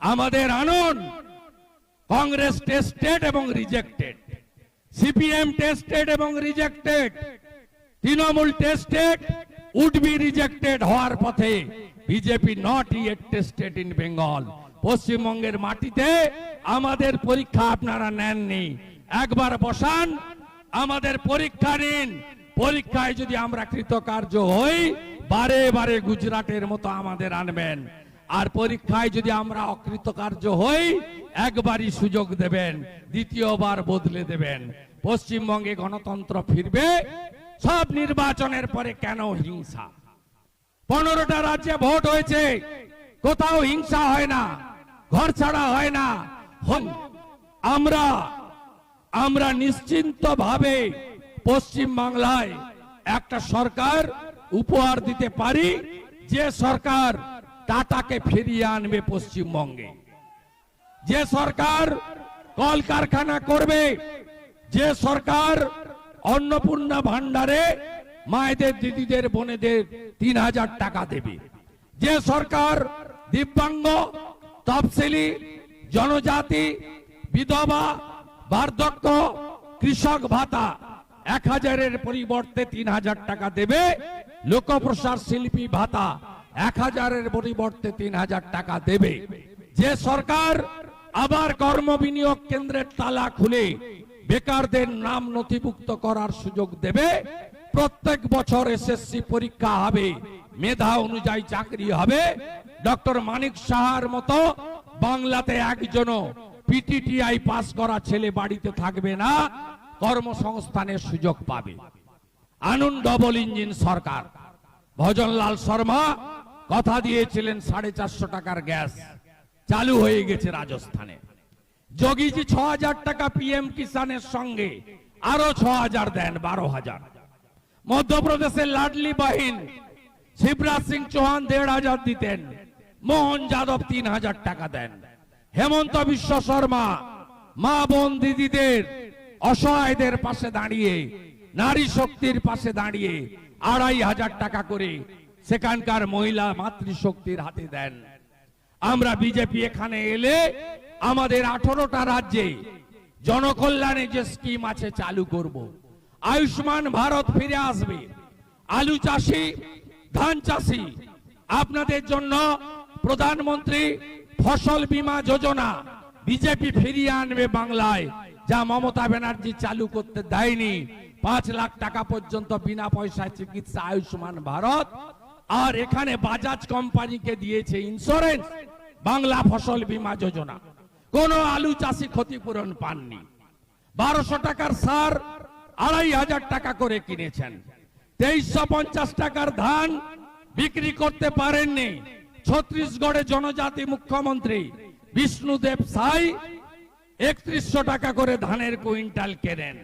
আমাদের আনন। কংগ্রেস টেস্টেড এবং রিজেক্টেড সিপিএম টেস্টেড এবং rejected Trinamool tested would be rejected হওয়ার পথে BJP not yet tested in Bengal পশ্চিমবঙ্গের মাটিতে আমাদের পরীক্ষা আপনারা নেননি। একবার বসান, আমাদের পরীক্ষা নিন। পরীক্ষায় যদি আমরা কৃতকার্য হই, বারে বারে গুজরাটের মতো আমাদের আনবেন। আর পরীক্ষায় যদি আমরা অকৃতকার্য হই, একবারই সুযোগ দেবেন, দ্বিতীয়বার বদলে দেবেন। পশ্চিমবঙ্গে গণতন্ত্র ফিরবে, সব নির্বাচনের পরে কেন হিংসা? পনেরোটা রাজ্যে ভোট হয়েছে, কোথাও হিংসা হয় না, ঘর ছাড়া হয় না। আমরা আমরা নিশ্চিন্ত ভাবে পশ্চিম বাংলায় একটা সরকার উপহার দিতে পারি, যে সরকার টাটাকে ফিরিয়ে আনবে পশ্চিমবঙ্গে। যে সরকার কলকারখানা করবে, যে সরকার অন্নপূর্ণা ভান্ডারে মায়েদের, দিদিদের, বোনেদের তিন হাজার টাকা দেবে। যে সরকার দিব্যাঙ্গ, তফসিলি, জনজাতি, বিধবা, বার্ধক্য, কৃষক ভাতা এক হাজারের পরিবর্তে তিন হাজার টাকা দেবে লোকপ্রসার শিল্পী ভাতা। এক হাজারের পরিবর্তে তিন হাজার টাকা দেবে। যে সরকার আবার কর্ম বিনিয়োগ কেন্দ্রের তালা খুলে বেকারদের নাম নথিভুক্ত করার সুযোগ দেবে। প্রত্যেক বছর এসএসসি পরীক্ষা হবে, মেধা অনুযায়ী চাকরি হবে। ডক্টর মানিক সাহার মতো বাংলাতে একজনও পিটিটিআই পাস করা ছেলে বাড়িতে থাকবে না, কর্মসংস্থানের সুযোগ পাবে। আনন্দ ডবল ইঞ্জিন সরকার। ভজনলাল শর্মা কথা দিয়েছিলেন সাড়ে চারশো টাকার গ্যাস। চালু হয়ে গেছে রাজস্থানে। যোগীজি ছ হাজার টাকা পিএম কিষানের সঙ্গে, আরও ছ হাজার দেন, বারো হাজার। মধ্যপ্রদেশের লাডলি বাহিন, শিবরাজ সিং চৌহান দেড় হাজার দিতেন, মোহন যাদব তিন হাজার টাকা দেন। হেমন্ত বিশ্ব শর্মা, মা বোন দিদিদের, অসহায়দের পাশে দাঁড়িয়ে, নারী শক্তির পাশে দাঁড়িয়ে আড়াই হাজার টাকা করে সেখানকার মহিলা মাতৃশক্তির হাতে দেন। আমরা বিজেপি এখানে এলে আমাদের আঠারোটা রাজ্যে জনকল্যাণে যে স্কিম আছে চালু করব। আয়ুষ্মান ভারত ফিরে আসবে। আলু চাষি, ধান চাষি, আপনাদের জন্য প্রধানমন্ত্রী ফসল বীমা যোজনা বিজেপি ফিরিয়ে আনবে বাংলায়, যা মমতা ব্যানার্জি চালু করতে দেয়নি। পাঁচ লাখ টাকা পর্যন্ত বিনা পয়সায় চিকিৎসা আয়ুষ্মান ভারত আর এখানে বাজাজ কোম্পানিকে দিয়েছে ইন্স্যুরেন্স বাংলা ফসল বীমা যোজনা। কোন আলু চাষি ক্ষতিপূরণ পাননি। বারোশো টাকার সার আড়াই হাজার টাকা করে কিনেছেন। তেইশশো পঞ্চাশ টাকার ধান বিক্রি করতে পারেননি। ছত্রিশগড়ে জনজাতি মুখ্যমন্ত্রী বিষ্ণুদেব সাই একত্রিশশো টাকা করে ধানের কুইন্টাল কেনেন।